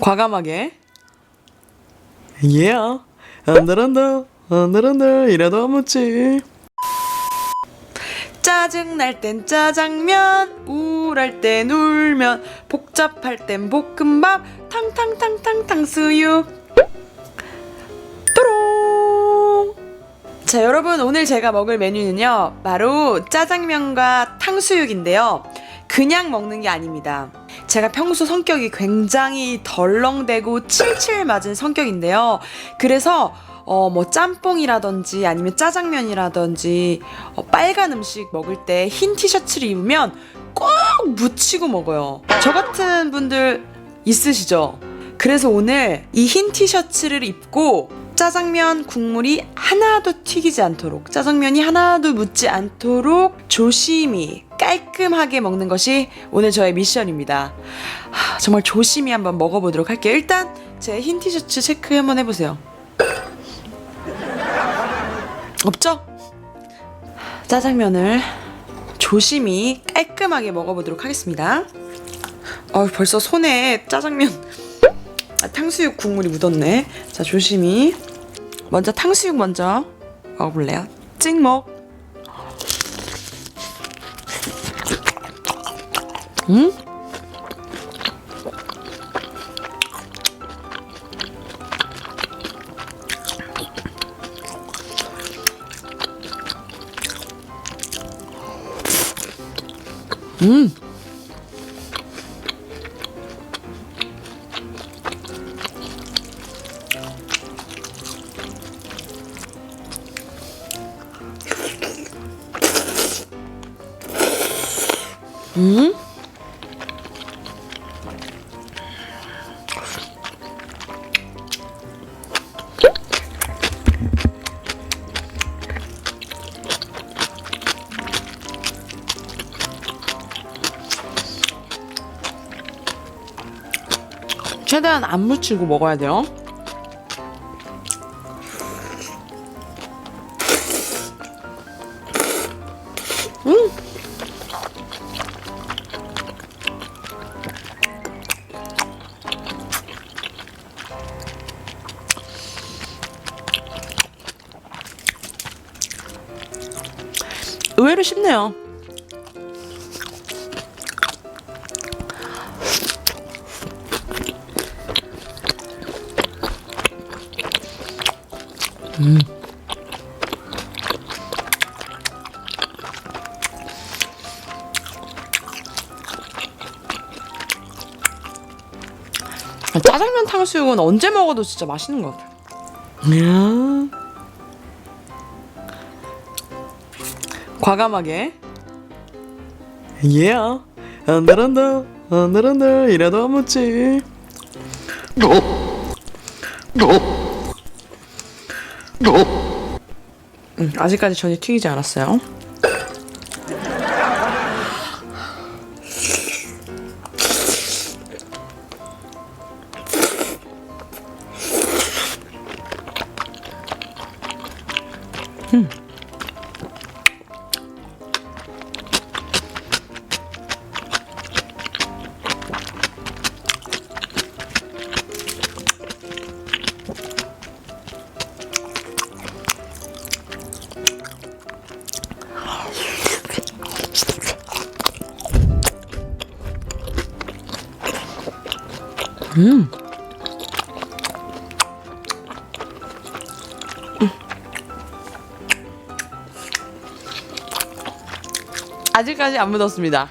과감하게. Yeah. 안들한다 안들한다 이래도 안 묻지. 짜증 날 땐 짜장면 우울할 땐 울면 복잡할 땐 볶음밥 탕탕탕탕 탕 수육. 또롱 자 여러분 오늘 제가 먹을 메뉴는요 바로 짜장면과 탕수육인데요. 그냥 먹는 게 아닙니다 제가 평소 성격이 굉장히 덜렁대고 칠칠 맞은 성격인데요. 그래서 어 뭐 짬뽕이라든지 아니면 짜장면이라든지 어, 빨간 음식 먹을 때 흰 티셔츠를 입으면 꼭 묻히고 먹어요. 저 같은 분들 있으시죠? 그래서 오늘 이 흰 티셔츠를 입고 짜장면 국물이 하나도 튀기지 않도록 짜장면이 하나도 묻지 않도록 조심히 깔끔하게 먹는 것이 오늘 저의 미션입니다. 하, 정말 조심히 한번 먹어보도록 할게요. 일단 제 흰 티셔츠 체크 한번 해보세요. 없죠? 짜장면을 조심히 깔끔하게 먹어보도록 하겠습니다. 어, 벌써 손에 짜장면 아, 탕수육 국물이 묻었네. 자, 조심히. 먼저 탕수육 먼저 먹어볼래요? 찍먹. 음. 음? 최대한 안 묻히고 먹어야 돼요. 음. 의외로 쉽네요. 짜장면 탕수육은 언제 먹어도 진짜 맛있는 것 같아요. 이야. 과감하게 yeah 안들한다 안들한다 이래도 안 묻지 음, 아직까지 전이 튀기지 않았어요. 아직까지 안 묻었습니다.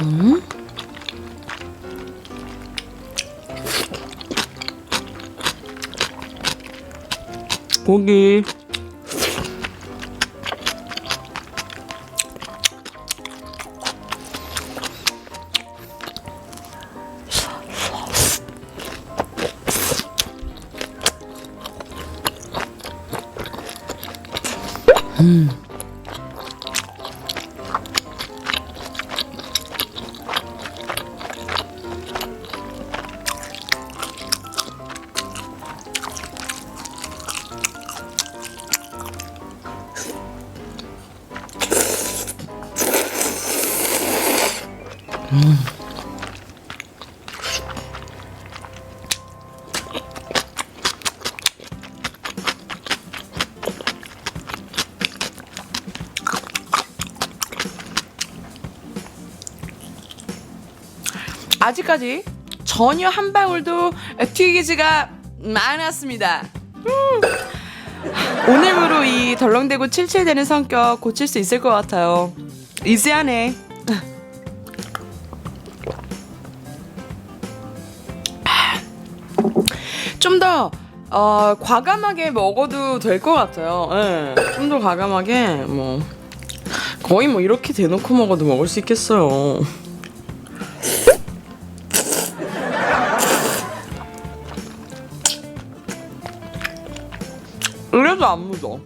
음. 고기. Mm. 아직까지 전혀 한 방울도 튀기지가 않았습니다. 음. 오늘부로 이 덜렁대고 칠칠대는 성격 고칠 수 있을 것 같아요. 이제하네. 좀더 어, 과감하게 먹어도 될 것 같아요. 예. 좀더 과감하게 뭐 거의 뭐 이렇게 대놓고 먹어도 먹을 수 있겠어요. 안 묻어.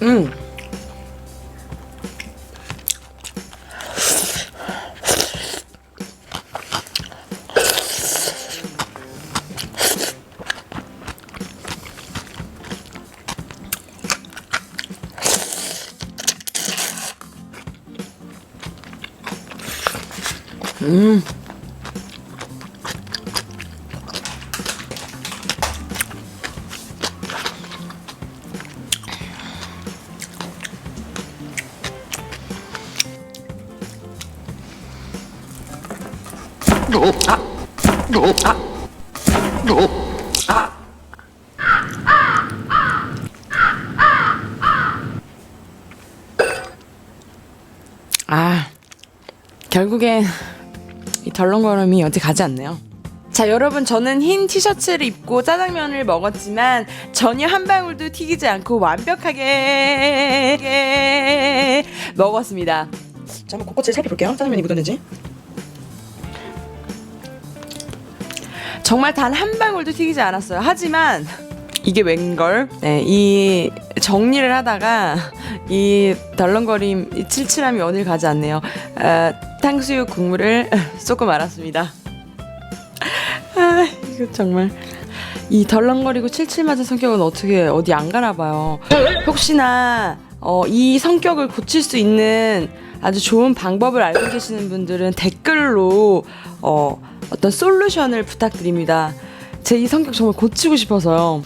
음. 음. 아, 결국엔 이 덜렁거림이 어디 가지 않네요. 자, 여러분, 저는 흰 티셔츠를 입고 짜장면을 먹었지만 전혀 한 방울도 튀기지 않고 완벽하게 먹었습니다. 자, 한번 곳곳을 살펴볼게요. 짜장면이 묻었는지. 정말 단 한 방울도 튀기지 않았어요. 하지만 이게 웬걸? 네, 이 정리를 하다가 이 덜렁거림, 이 칠칠함이 어딜 가지 않네요. 아, 탕수육 국물을 쏟고 말았습니다. 아, 이거 정말. 이 덜렁거리고 칠칠맞은 성격은 어떻게 어디 안 가나 봐요. 혹시나 어, 이 성격을 고칠 수 있는 아주 좋은 방법을 알고 계시는 분들은 댓글로 어, 어떤 솔루션을 부탁드립니다. 제 이 성격 정말 고치고 싶어서요.